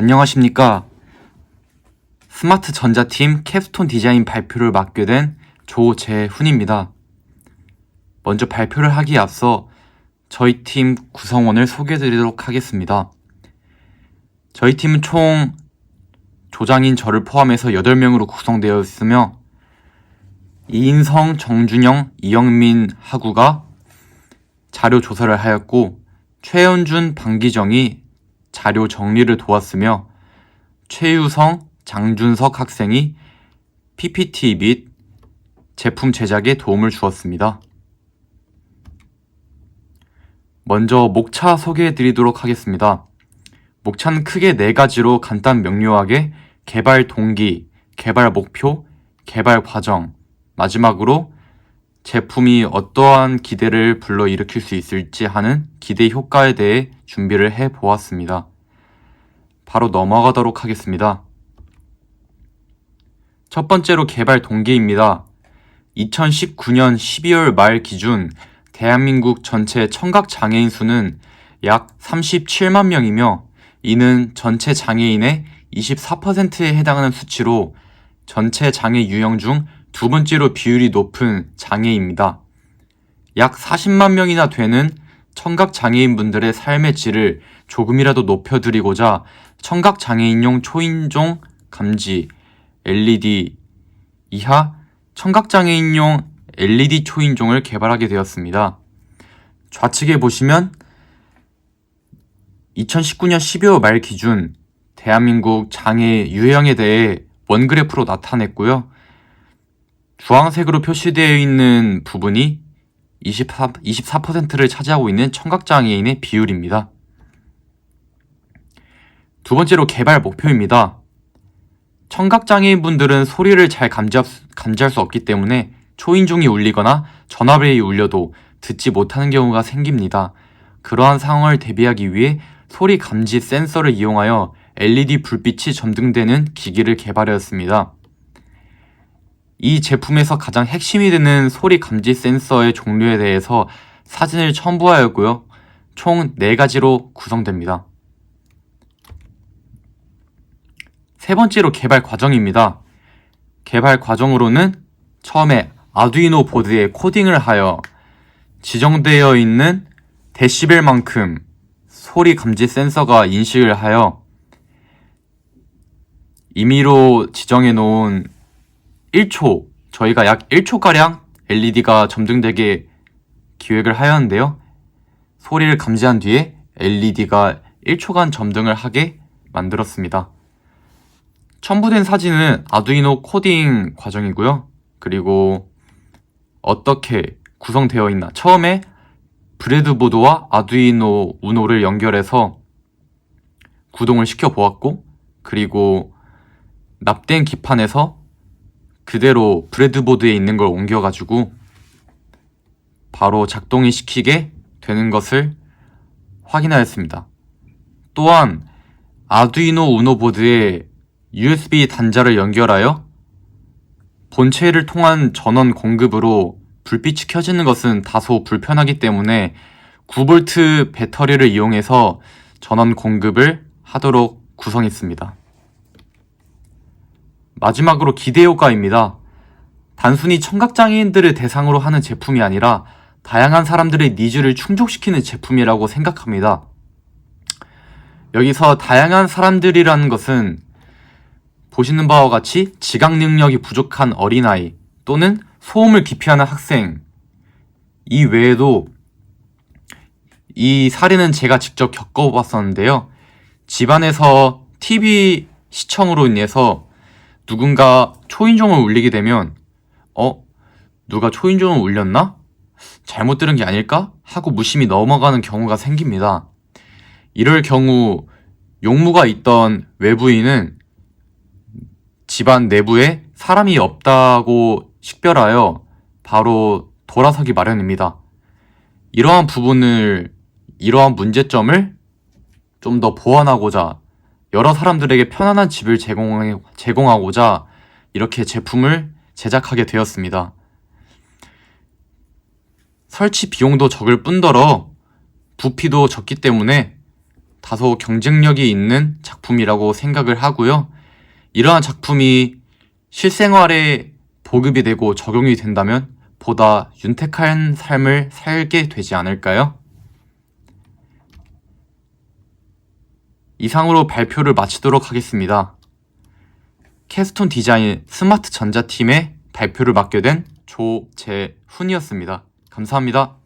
안녕하십니까. 스마트 전자팀 캡스톤 디자인 발표를 맡게 된 조재훈입니다. 먼저 발표를 하기에 앞서 저희 팀 구성원을 소개해 드리도록 하겠습니다. 저희 팀은 총 조장인 저를 포함해서 8명으로 구성되어 있으며 이인성, 정준영, 이영민 하구가 자료 조사를 하였고 최현준, 방기정이 자료 정리를 도왔으며 최유성, 장준석 학생이 PPT 및 제품 제작에 도움을 주었습니다. 먼저 목차 소개해 드리도록 하겠습니다. 목차는 크게 네 가지로 간단 명료하게 개발 동기, 개발 목표, 개발 과정, 마지막으로 제품이 어떠한 기대를 불러일으킬 수 있을지 하는 기대 효과에 대해 준비를 해 보았습니다. 바로 넘어가도록 하겠습니다. 첫 번째로 개발 동기입니다. 2019년 12월 말 기준 대한민국 전체 청각 장애인 수는 약 37만 명이며 이는 전체 장애인의 24%에 해당하는 수치로 전체 장애 유형 중 두 번째로 비율이 높은 장애입니다. 약 40만 명이나 되는 청각 장애인분들의 삶의 질을 조금이라도 높여드리고자 청각 장애인용 초인종 감지 LED 이하 청각 장애인용 LED 초인종을 개발하게 되었습니다. 좌측에 보시면 2019년 12월 말 기준 대한민국 장애 유형에 대해 원그래프로 나타냈고요. 주황색으로 표시되어 있는 부분이 24, 24%를 차지하고 있는 청각장애인의 비율입니다. 두 번째로 개발 목표입니다. 청각장애인분들은 소리를 잘 감지할, 감지할 수 없기 때문에 초인종이 울리거나 전화벨이 울려도 듣지 못하는 경우가 생깁니다. 그러한 상황을 대비하기 위해 소리 감지 센서를 이용하여 LED 불빛이 점등되는 기기를 개발하였습니다. 이 제품에서 가장 핵심이 되는 소리 감지 센서의 종류에 대해서 사진을 첨부하였고요. 총 4가지로 구성됩니다. 세 번째로 개발 과정입니다. 개발 과정으로는 처음에 아두이노 보드에 코딩을 하여 지정되어 있는 데시벨만큼 소리 감지 센서가 인식을 하여 임의로 지정해 놓은 1초, 저희가 약 1초가량 LED가 점등되게 기획을 하였는데요. 소리를 감지한 뒤에 LED가 1초간 점등을 하게 만들었습니다. 첨부된 사진은 아두이노 코딩 과정이고요. 그리고 어떻게 구성되어 있나. 처음에 브레드보드와 아두이노 우노를 연결해서 구동을 시켜 보았고, 그리고 납된 기판에서 그대로 브레드보드에 있는 걸 옮겨가지고 바로 작동이 시키게 되는 것을 확인하였습니다. 또한 아두이노 우노 보드에 USB 단자를 연결하여 본체를 통한 전원 공급으로 불빛이 켜지는 것은 다소 불편하기 때문에 9V 배터리를 이용해서 전원 공급을 하도록 구성했습니다. 마지막으로 기대 효과입니다. 단순히 청각장애인들을 대상으로 하는 제품이 아니라 다양한 사람들의 니즈를 충족시키는 제품이라고 생각합니다. 여기서 다양한 사람들이라는 것은 보시는 바와 같이 지각 능력이 부족한 어린아이 또는 소음을 기피하는 학생 이 외에도 이 사례는 제가 직접 겪어봤었는데요. 집안에서 TV 시청으로 인해서 누군가 초인종을 울리게 되면 어? 누가 초인종을 울렸나? 잘못 들은 게 아닐까? 하고 무심히 넘어가는 경우가 생깁니다. 이럴 경우 용무가 있던 외부인은 집안 내부에 사람이 없다고 식별하여 바로 돌아서기 마련입니다. 이러한 부분을, 이러한 문제점을 좀 더 보완하고자 여러 사람들에게 편안한 집을 제공, 제공하고자 이렇게 제품을 제작하게 되었습니다. 설치 비용도 적을 뿐더러 부피도 적기 때문에 다소 경쟁력이 있는 작품이라고 생각을 하고요. 이러한 작품이 실생활에 보급이 되고 적용이 된다면 보다 윤택한 삶을 살게 되지 않을까요? 이상으로 발표를 마치도록 하겠습니다. 캐스톤 디자인 스마트 전자팀의 발표를 맡게 된 조재훈이었습니다. 감사합니다.